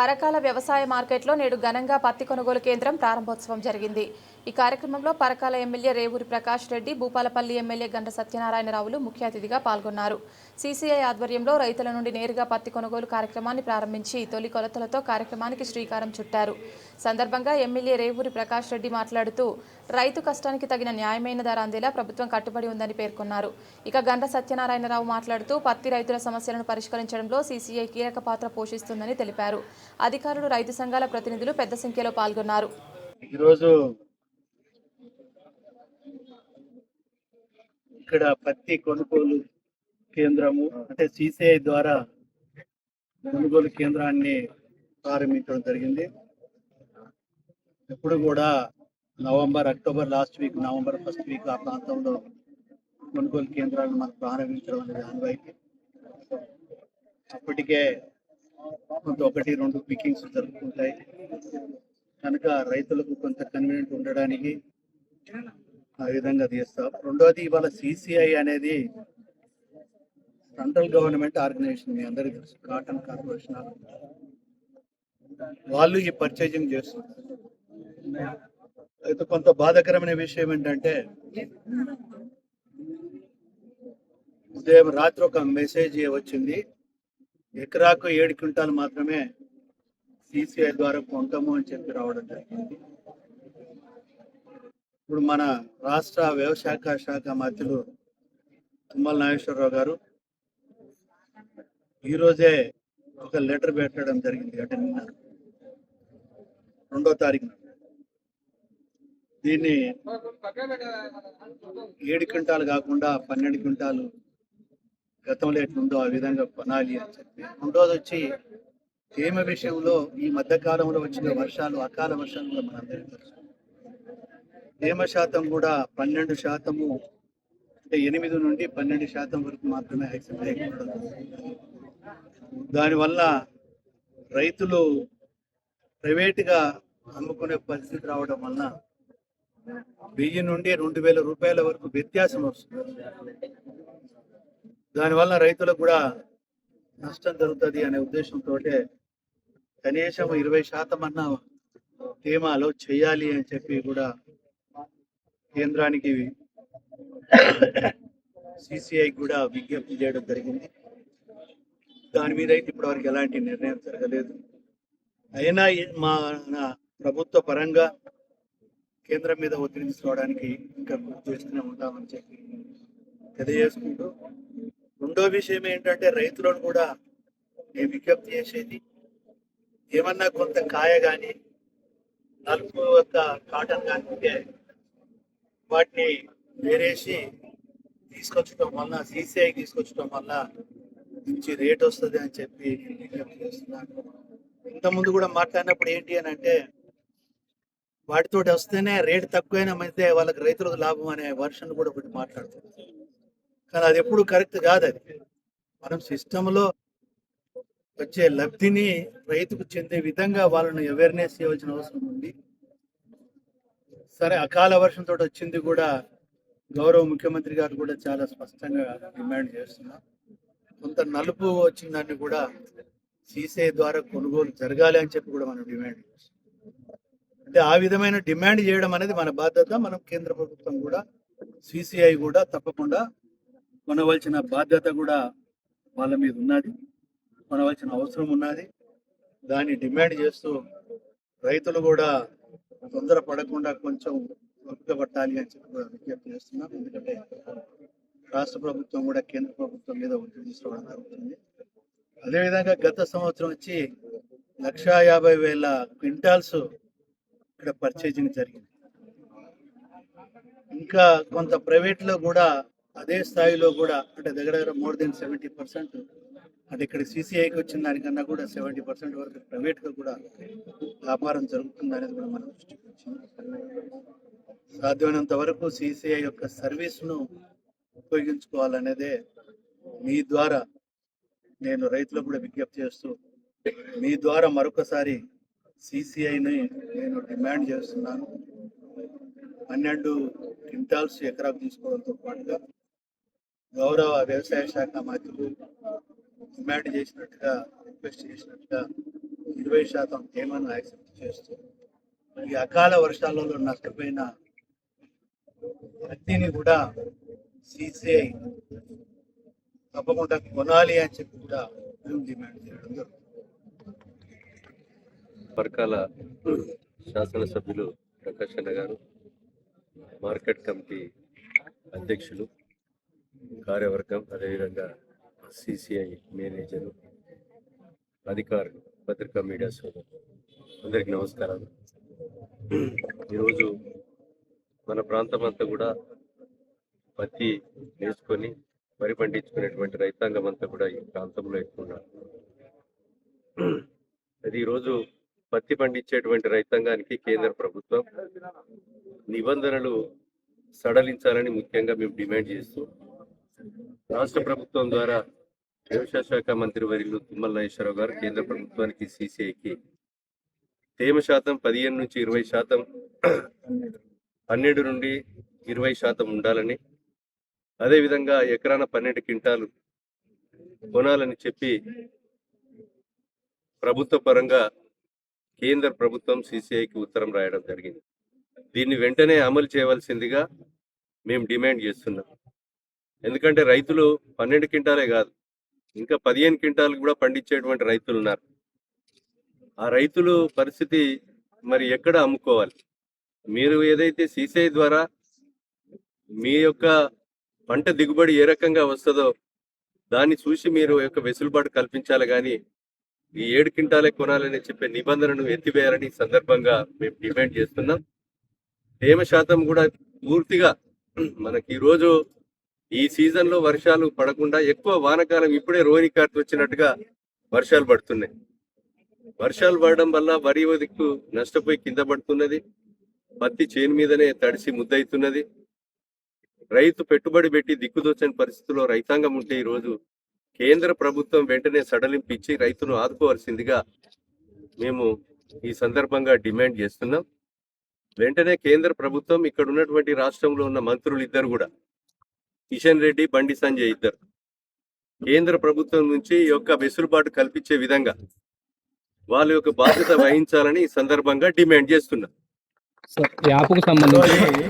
పరకాల వ్యవసాయ మార్కెట్లో నేడు ఘనంగా పత్తి కొనుగోలు కేంద్రం ప్రారంభోత్సవం జరిగింది. ఈ కార్యక్రమంలో పరకాల ఎమ్మెల్యే రేవూరి ప్రకాష్ రెడ్డి భూపాలపల్లి ఎమ్మెల్యే గంట సత్యనారాయణరావులు ముఖ్య అతిథిగా పాల్గొన్నారు. సీసీఐ ఆధ్వర్యంలో రైతుల నుండి నేరుగా పత్తి కొనుగోలు కార్యక్రమాన్ని ప్రారంభించి తొలి కొలతలతో కార్యక్రమానికి శ్రీకారం చుట్టారు. సందర్భంగా ఎమ్మెల్యే రేవూరి ప్రకాష్ రెడ్డి మాట్లాడుతూ రైతు కష్టానికి తగిన న్యాయమైన ధర అందేలా ప్రభుత్వం కట్టుబడి ఉందని పేర్కొన్నారు. ఇక గంట సత్యనారాయణరావు మాట్లాడుతూ పత్తి రైతుల సమస్యలను పరిష్కరించడంలో సీసీఐ కీలక పాత్ర పోషిస్తుందని తెలిపారు. అధికారులు రైతు సంఘాల ప్రతినిధులు పెద్ద సంఖ్యలో పాల్గొన్నారు. ఈరోజు ఇక్కడ పత్తి కొనుగోలు కేంద్రము అంటే సిసిఐ ద్వారా కొనుగోలు కేంద్రాన్ని ప్రారంభించడం జరిగింది. ఎప్పుడు కూడా November October last week November first week ఆ ప్రాంతంలో కొనుగోలు కేంద్రాలను మనం ప్రారంభించడం అనేది ఆనవాయితీ. అప్పటికే కొంత ఒకటి రెండు పికింగ్స్ జరుగుతుంటాయి కనుక రైతులకు కొంత కన్వీనియంట్ ఉండడానికి ఆ విధంగా తీస్తాం. రెండోది ఇవాళ సిసిఐ అనేది సెంట్రల్ గవర్నమెంట్ ఆర్గనైజేషన్ మీ అందరికీ తెలుసు కాటన్ కార్పొరేషన్ వాళ్ళు ఈ పర్చేజింగ్ చేస్తున్నారు. అయితే కొంత బాధాకరమైన విషయం ఏంటంటే ఉదయం రాత్రి ఒక మెసేజ్ వచ్చింది ఎకరాకు ఏడు క్వింటాలు మాత్రమే సిసిఐ ద్వారా కొంటాము అని చెప్పి రావడం జరిగింది. ఇప్పుడు మన రాష్ట్ర వ్యవసాయ శాఖ మంత్రులు తుమ్మల నాగేశ్వరరావు గారు ఈరోజే ఒక లెటర్ పెట్టడం జరిగింది. అంటే నిన్న రెండో తారీఖు దీన్ని ఏడు క్వింటాలు కాకుండా పన్నెండు క్వింటాలు గతంలో ఎట్లుందో ఆ విధంగా కొనాలి అని చెప్పి. రెండోది వచ్చి తేమ విషయంలో ఈ మధ్య కాలంలో వచ్చిన వర్షాలు అకాల వర్షాలు కూడా మనందరికీ తెలుసు. తేమ శాతం కూడా పన్నెండు శాతము అంటే ఎనిమిది నుండి పన్నెండు శాతం వరకు మాత్రమే యాక్సెప్ట్ చేయకపోవడం దానివల్ల రైతులు ప్రైవేటుగా అమ్ముకునే పరిస్థితి రావడం వలన వెయ్యి నుండి రెండు వేల రూపాయల వరకు వ్యత్యాసం వస్తుంది. దానివల్ల రైతులకు కూడా నష్టం జరుగుతుంది అనే ఉద్దేశంతో కనీసం ఇరవై శాతం అన్న తేమాలో చేయాలి అని చెప్పి కూడా కేంద్రానికి సిసిఐ కూడా విజ్ఞప్తి చేయడం జరిగింది. దాని మీద అయితే ఇప్పటివరకు ఎలాంటి నిర్ణయం జరగలేదు. అయినా మా ప్రభుత్వ పరంగా కేంద్రం మీద ఒత్తిడి తీసుకోవడానికి ఇంకా గుర్తు చేస్తూనే ఉంటామని చెప్పి తెలియజేసుకుంటూ రెండో విషయం ఏంటంటే రైతులను కూడా నేను విజ్ఞప్తి చేసేది ఏమన్నా కొంత కాయ కానీ నలుపు యొక్క కాటన్ కానీ ఉంటే వాటిని వేరేసి తీసుకొచ్చడం వల్ల సీసీఐ తీసుకొచ్చడం వల్ల మంచి రేట్ వస్తుంది అని చెప్పి చేస్తున్నాను ఇంతకుముందు కూడా మాట్లాడినప్పుడు ఏంటి అని అంటే వాటితోటి వస్తేనే రేట్ తక్కువైనా అయితే వాళ్ళకి రైతులకు లాభం అనే వర్షన్ కూడా ఒకటి మాట్లాడుతుంది కానీ అది ఎప్పుడు కరెక్ట్ కాదు అది. మనం సిస్టంలో వచ్చే లబ్ధిని రైతుకు చెందే విధంగా వాళ్ళని అవేర్నెస్ చేయవలసిన అవసరం ఉంది. సరే అకాల వర్షంతో వచ్చింది కూడా గౌరవ ముఖ్యమంత్రి గారు కూడా చాలా స్పష్టంగా డిమాండ్ చేస్తున్నారు కొంత నలుపు వచ్చిన దాన్ని కూడా సీసే ద్వారా కొనుగోలు జరగాలి అని చెప్పి కూడా మనం డిమాండ్ చేస్తున్నాం. అంటే ఆ విధమైన డిమాండ్ చేయడం అనేది మన బాధ్యత. మనం కేంద్ర ప్రభుత్వం కూడా సిసిఐ కూడా తప్పకుండా కొనవలసిన బాధ్యత కూడా వాళ్ళ మీద ఉన్నది. కొనవలసిన అవసరం ఉన్నది. దాన్ని డిమాండ్ చేస్తూ రైతులు కూడా తొందర పడకుండా కొంచెం ఓపిక పట్టాలి అని చెప్పి కూడా విజ్ఞప్తి చేస్తున్నాం. ఎందుకంటే రాష్ట్ర ప్రభుత్వం కూడా కేంద్ర ప్రభుత్వం మీద ఒత్తిడి తీసుకోవడం జరుగుతుంది. అదేవిధంగా గత సంవత్సరం వచ్చి లక్షా యాభై వేల క్వింటాల్స్ ఇక్కడ పర్చేజింగ్ జరిగింది. ఇంకా కొంత ప్రైవేట్లో కూడా అదే స్థాయిలో కూడా అంటే దగ్గర దగ్గర మోర్ దెన్ సెవెంటీ పర్సెంట్ అది ఇక్కడ సీసీఐకి వచ్చిన దానికన్నా కూడా సెవెంటీ పర్సెంట్ వరకు ప్రైవేట్గా కూడా వ్యాపారం జరుగుతుంది అనేది కూడా మనం దృష్టికి వచ్చింది. సాధ్యమైనంత వరకు సిసిఐ యొక్క సర్వీస్ను ఉపయోగించుకోవాలనేదే మీ ద్వారా నేను రైతులకు కూడా విజ్ఞప్తి చేస్తూ మీ ద్వారా మరొకసారి సిసిఐని నేను డిమాండ్ చేస్తున్నాను. పన్నెండు క్వింటాల్స్ ఎకరాకు తీసుకోవడంతో పాటుగా గౌరవ వ్యవసాయ శాఖ మంత్రులు డిమాండ్ చేసినట్టుగా రిక్వెస్ట్ చేసినట్టుగా ఇరవై శాతం తేమను యాక్సెప్ట్ చేస్తూ ఈ అకాల వర్షాలలో నష్టపోయిన పత్తిని కూడా సిసిఐ తప్పకుండా కొనాలి అని చెప్పి కూడా మేము డిమాండ్ చేయడం జరుగుతుంది. పరకాల శాసనసభ్యులు ప్రకాష్ అన్న గారు మార్కెట్ కమిటీ అధ్యక్షులు కార్యవర్గం అదేవిధంగా సిసిఐ మేనేజరు అధికారులు పత్రికా మీడియా సోదరులు అందరికీ నమస్కారాలు. ఈరోజు మన ప్రాంతం అంతా కూడా పత్తి వేసుకొని వరి పండించుకునేటువంటి రైతాంగం అంతా కూడా ఈ ప్రాంతంలో ఎక్కువ ఉన్నారు. అది ఈరోజు పత్తి పండించేటువంటి రైతాంగానికి కేంద్ర ప్రభుత్వం నిబంధనలు సడలించాలని ముఖ్యంగా మేము డిమాండ్ చేస్తూ రాష్ట్ర ప్రభుత్వం ద్వారా వ్యవసాయ శాఖ మంత్రి వర్యులు తుమ్మల నాగేశ్వరరావు గారు కేంద్ర ప్రభుత్వానికి సిసిఐకి. తేమ శాతం పదిహేను నుంచి ఇరవై శాతం పన్నెండు నుండి ఇరవై శాతం ఉండాలని. అదేవిధంగా ఎకరాన పన్నెండు క్వింటాలు కొనాలని చెప్పి ప్రభుత్వ పరంగా కేంద్ర ప్రభుత్వం సిసిఐకి ఉత్తరం రాయడం జరిగింది. దీన్ని వెంటనే అమలు చేయవలసిందిగా మేము డిమాండ్ చేస్తున్నాం. ఎందుకంటే రైతులు పన్నెండు క్వింటాలే కాదు ఇంకా పదిహేను క్వింటాలు కూడా పండించేటువంటి రైతులు ఉన్నారు ఆ రైతులు పరిస్థితి మరి ఎక్కడ అమ్ముకోవాలి? మీరు ఏదైతే సిసిఐ ద్వారా మీ యొక్క పంట దిగుబడి ఏ రకంగా వస్తుందో దాన్ని చూసి మీరు యొక్క వెసులుబాటు కల్పించాలి కానీ ఈ ఏడు క్వింటాలే కొనాలని చెప్పే నిబంధనను ఎత్తివేయాలని సందర్భంగా మేము డిమాండ్ చేస్తున్నాం. తేమ శాతం కూడా పూర్తిగా మనకి ఈరోజు ఈ సీజన్లో వర్షాలు పడకుండా ఎక్కువ వానకాలం ఇప్పుడే రోహిణి కార్తె వచ్చినట్టుగా వర్షాలు పడుతున్నాయి. వర్షాలు పడడం వల్ల వరి దిక్కు నష్టపోయి కింద పడుతున్నది. పత్తి చేను మీదనే తడిసి ముద్దయితున్నది. రైతు పెట్టుబడి పెట్టి దిక్కుదోచని పరిస్థితుల్లో రైతాంగం ఉంటే ఈ రోజు కేంద్ర ప్రభుత్వం వెంటనే సడలింపించి రైతును ఆదుకోవాల్సిందిగా మేము ఈ సందర్భంగా డిమాండ్ చేస్తున్నాం. వెంటనే కేంద్ర ప్రభుత్వం ఇక్కడ ఉన్నటువంటి రాష్ట్రంలో ఉన్న మంత్రులు ఇద్దరు కూడా కిషన్ రెడ్డి బండి సంజయ్ ఇద్దరు. కేంద్ర ప్రభుత్వం నుంచి ఈ యొక్క వెసులుబాటు కల్పించే విధంగా వాళ్ళ యొక్క బాధ్యత వహించాలని ఈ సందర్భంగా డిమాండ్ చేస్తున్నారు యాప్కు సంబంధించి